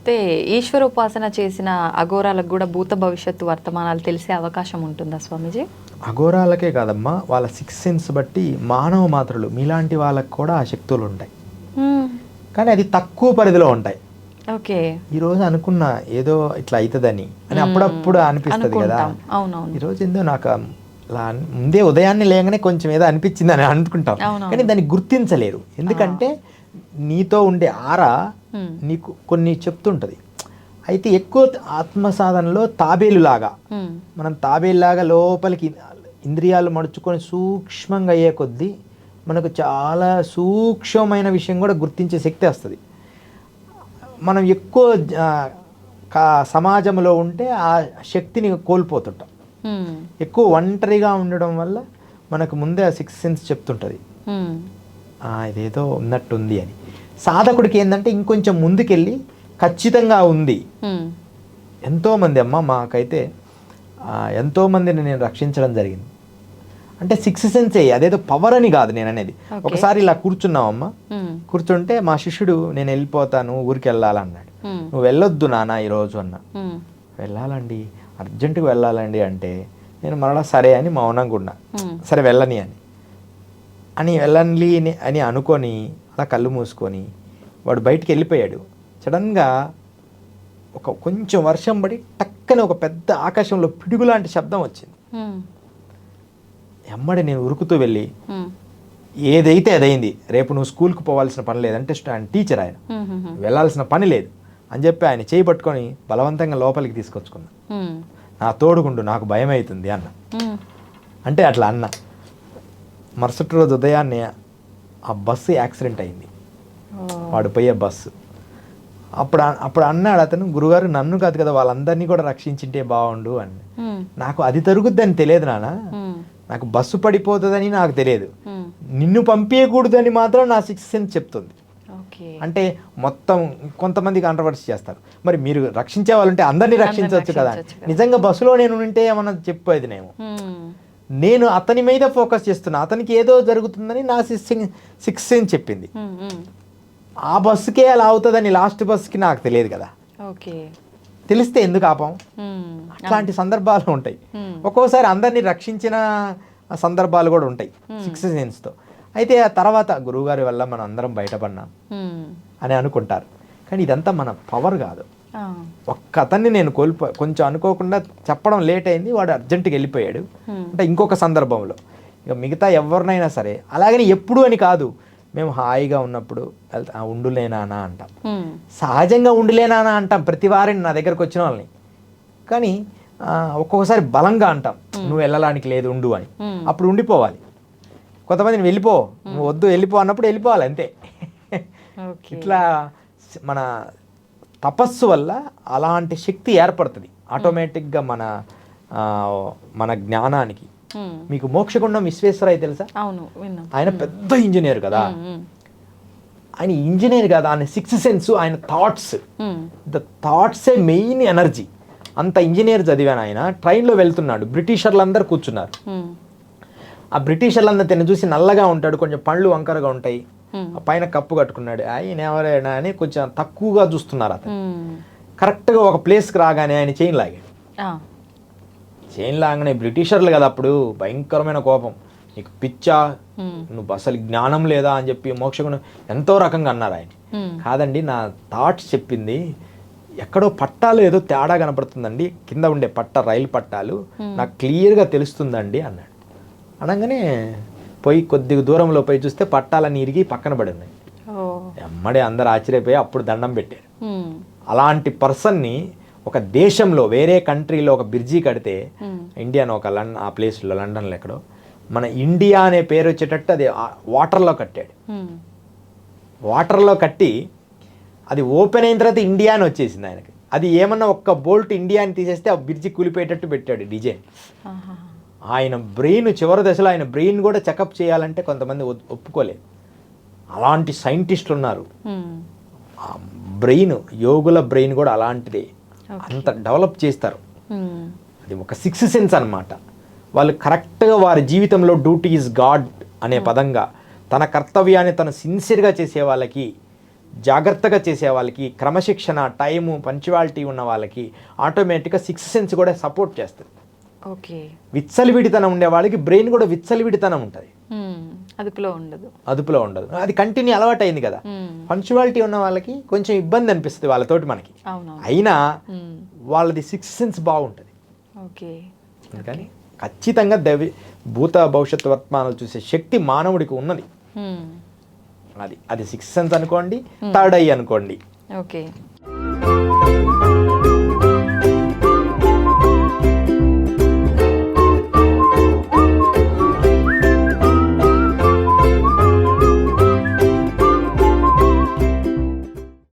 అయితే ఈశ్వర ఉపాసన చేసిన అఘోరాలకు కూడా భూత భవిష్యత్తు వర్తమానాలు తెలిసే అవకాశం ఉంటుందా స్వామీజీ? అఘోరాలకే కాదమ్మా వాళ్ళ సిక్స్ సెన్స్ బట్టి మానవ మాత్రలు మీలాంటి వాళ్ళకి కూడా ఆ శక్తులు ఉంటాయి. కానీ అది తక్కువ పరిధిలో ఉంటాయి. ఓకే. ఈరోజు అనుకున్న ఏదో ఇట్లా అవుతుందని అని అప్పుడప్పుడు అనిపిస్తుంది కదా. ఈరోజు ఏందో నాకు అలా ముందే ఉదయాన్నే లేగానే కొంచెం ఏదో అనిపించింది అని అనుకుంటాం. కానీ దాన్ని గుర్తించలేరు. ఎందుకంటే నీతో ఉండే ఆర. నీకు కొన్ని చెప్తుంటుంది. అయితే ఎక్కువ ఆత్మ సాధనలో తాబేలులాగా. మ్మ్. మనం తాబేలులాగా లోపలికి ఇంద్రియాలు మడుచుకొని సూక్ష్మంగా అయ్యే కొద్దీ మనకు చాలా సూక్ష్మమైన విషయం కూడా గుర్తించే శక్తి వస్తుంది. మనం ఎక్కువ సమాజంలో ఉంటే ఆ శక్తిని కోల్పోతుంటాం. మ్మ్. ఎక్కువ ఒంటరిగా ఉండడం వల్ల మనకు ముందే ఆ సిక్స్ సెన్స్ చెప్తుంటుంది. ఇదేదో ఉన్నట్టుంది అని. సాధకుడికి ఏంటంటే ఇంకొంచెం ముందుకెళ్ళి ఖచ్చితంగా ఉంది. ఎంతోమంది అమ్మ మాకైతే ఎంతోమందిని నేను రక్షించడం జరిగింది అంటే సిక్స్ సెన్సే అదేదో పవర్ అని కాదు నేను అనేది. ఒకసారి ఇలా కూర్చున్నావమ్మా మ్మ్. కూర్చుంటే మా శిష్యుడు నేను వెళ్ళిపోతాను ఊరికి వెళ్ళాలన్నాడు. నువ్వు వెళ్ళొద్దు నాన్న ఈరోజు అన్న. వెళ్ళాలండి అర్జెంటుగా వెళ్ళాలండి అంటే నేను మరలా సరే అని మౌనంగా ఉన్నా. సరే వెళ్ళని అని అని వెళ్ళండి అని- అని అనుకొని అలా కళ్ళు మూసుకొని వాడు బయటికి వెళ్ళిపోయాడు సడన్గా ఒక కొంచెం వర్షం పడి టక్కని ఒక పెద్ద ఆకాశంలో పిడుగు లాంటి శబ్దం వచ్చింది మ్మ్. ఎమ్మడి నేను ఉరుకుతూ వెళ్ళి. ఏదైతే అదైంది రేపు నువ్వు స్కూల్కి పోవాల్సిన పని లేదంటే స్ట- ఆయన టీచర్ ఆయన. వెళ్ళాల్సిన పని లేదు అని చెప్పి ఆయన చేయి పట్టుకొని బలవంతంగా లోపలికి తీసుకొచ్చుకున్నా. నా తోడుగుండు నాకు భయం అవుతుంది అన్న. అంటే అట్లా అన్న మరుసటి రోజు ఉదయాన్నే ఆ బస్సు యాక్సిడెంట్ అయింది. వాడు పోయే బస్సు అప్పుడు అప్పుడు అన్నాడు అతను గురుగారు నన్ను కాదు కదా వాళ్ళందరినీ కూడా రక్షించింటే బాగుండు అని. నాకు అది తరుగుద్దని తెలియదు నాన్న. నాకు బస్సు పడిపోతుందని నాకు తెలియదు. నిన్ను పంపించకూడదని మాత్రం నా సిక్స్ సెన్స్ చెప్తుంది అంటే మొత్తం కొంతమంది కాంట్రవర్సీ చేస్తారు మరి మీరు రక్షించే వాళ్ళు ఉంటే అందరినీ రక్షించవచ్చు కదా. నిజంగా బస్సులో నేను ఉంటే ఏమన్నా చెప్పేది నేను. నేను అతని మీద ఫోకస్ చేస్తున్నా అతనికి ఏదో జరుగుతుందని నా సిక్స్ సిక్స్ సెన్స్ చెప్పింది. ఆ బస్సుకే అలా అవుతుందని లాస్ట్ బస్సుకి నాకు తెలియదు కదా ఓకే తెలిస్తే ఎందుకు ఆపం. అట్లాంటి సందర్భాలు ఉంటాయి. ఒక్కోసారి అందరినీ రక్షించిన సందర్భాలు కూడా ఉంటాయి సిక్స్ సెన్స్తో అయితే ఆ తర్వాత గురువుగారి వల్ల మనం అందరం బయటపడినాం. అని అనుకుంటారు కానీ ఇదంతా మన పవర్ కాదు. ఒక్క అతన్ని నేను కోల్పో కొంచెం అనుకోకుండా చెప్పడం లేట్ అయింది వాడు అర్జెంటుగా వెళ్ళిపోయాడు. అంటే ఇంకొక సందర్భంలో. ఇక మిగతా ఎవరినైనా సరే అలాగని ఎప్పుడు అని కాదు మేము హాయిగా ఉన్నప్పుడు వెళ్తా "ఆ, ఉండులేనానా అంటాం. సహజంగా ఉండిలేనానా అంటాం ప్రతి వారిని నా దగ్గరకు వచ్చిన వాళ్ళని. కానీ ఒక్కొక్కసారి బలంగా అంటాం నువ్వు వెళ్ళడానికి లేదు ఉండు అని. అప్పుడు ఉండిపోవాలి. కొంతమంది "నువ్వు వెళ్ళిపో నువ్వు వద్దు వెళ్ళిపో అన్నప్పుడు వెళ్ళిపోవాలి అంతే. ఇట్లా మన తపస్సు వల్ల అలాంటి శక్తి ఏర్పడుతుంది. ఆటోమేటిక్గా మన మన జ్ఞానానికి. మీకు మోక్షగుండం విశ్వేశ్వరయ్య తెలుసా? అవును ఆయన పెద్ద ఇంజనీర్ కదా. ఆయన ఇంజనీర్ కదా ఆయన సిక్స్ సెన్స్ ఆయన థాట్స్. ద థాట్సే మెయిన్ ఎనర్జీ. అంత ఇంజనీర్ చదివాను ఆయన. ట్రైన్లో వెళ్తున్నాడు. బ్రిటిషర్లందరూ కూర్చున్నారు. ఆ బ్రిటిషర్లందరూ తిని చూసి నల్లగా ఉంటాడు. కొంచెం పళ్ళు వంకరగా ఉంటాయి. పైన కప్పు కట్టుకున్నాడు. ఆయన ఎవరైనా అని కొంచెం తక్కువగా చూస్తున్నారు అతను. మ్మ్. కరెక్ట్గా ఒక ప్లేస్కి రాగానే ఆయన చైన్ లాగాడు. చైన్ లాగానే బ్రిటిషర్లు కదా అప్పుడు. భయంకరమైన కోపం. నీకు పిచ్చా? మ్మ్. నువ్వు అసలు జ్ఞానం లేదా? అని చెప్పి మోక్షగుణం ఎంతో రకంగా అన్నారు ఆయన. కాదండి నా థాట్స్ చెప్పింది ఎక్కడో పట్టాలు ఏదో తేడా కనపడుతుందండి. కింద ఉండే పట్ట రైలు పట్టాలు. నాకు క్లియర్గా తెలుస్తుందండి అన్నాడు. అనగానే పోయి కొద్దిగా దూరంలో పోయి చూస్తే పట్టాలన్నీ ఇరిగి పక్కన పడి ఉన్నాయి ఎమ్మడే అందరు ఆశ్చర్యపోయి అప్పుడు దండం పెట్టారు. అలాంటి పర్సన్ని ఒక దేశంలో వేరే కంట్రీలో ఒక బ్రిడ్జి కడితే. ఇండియాను ఒక లండన్ ఆ ప్లేస్లో లండన్లో ఎక్కడో మన ఇండియా అనే పేరు వచ్చేటట్టు అది వాటర్లో కట్టాడు. వాటర్లో కట్టి అది ఓపెన్ అయిన తర్వాత ఇండియా అని వచ్చేసింది ఆయనకి అది ఏమన్నా ఒక్క బోల్ట్ ఇండియా అని తీసేస్తే ఆ బ్రిడ్జి కూలిపోయేటట్టు పెట్టాడు డిజైన్. ఆయన బ్రెయిన్ చివరి దశలో ఆయన బ్రెయిన్ కూడా చెకప్ చేయాలంటే కొంతమంది ఒప్- ఒప్పుకోలేదు. అలాంటి సైంటిస్టులు ఉన్నారు. బ్రెయిన్ యోగుల బ్రెయిన్ కూడా అలాంటిదే. అంత డెవలప్ చేస్తారు. మ్మ్. అది ఒక సిక్స్ సెన్స్ అన్నమాట. వాళ్ళు కరెక్ట్గా వారి జీవితంలో డ్యూటీ ఈజ్ గాడ్ అనే పదంగా తన కర్తవ్యాన్ని తను సిన్సియర్గా చేసే వాళ్ళకి జాగ్రత్తగా చేసే వాళ్ళకి క్రమశిక్షణ టైము పంచువాలిటీ ఉన్న వాళ్ళకి ఆటోమేటిక్గా సిక్స్ సెన్స్ కూడా సపోర్ట్ చేస్తుంది. విచ్చలివిడితనం ఉండే వాళ్ళకి బ్రెయిన్ కూడా విచ్చలివిడితనం ఉంటుంది. అదుపులో ఉండదు. అదుపులో ఉండదు. అది కంటిన్యూ అలవాటు అయింది కదా. పంచువాలిటీ ఉన్న వాళ్ళకి కొంచెం ఇబ్బంది అనిపిస్తుంది వాళ్ళతోటి మనకి. అయినా. వాళ్ళది సిక్స్ సెన్స్ బాగుంటుంది. ఓకే. అందుకని ఖచ్చితంగా దవి భూత భవిష్యత్తు వర్తమానాలు చూసే శక్తి మానవుడికి ఉన్నది. అది అది సిక్స్ సెన్స్ అనుకోండి థర్డ్ ఐ అనుకోండి. ఓకే.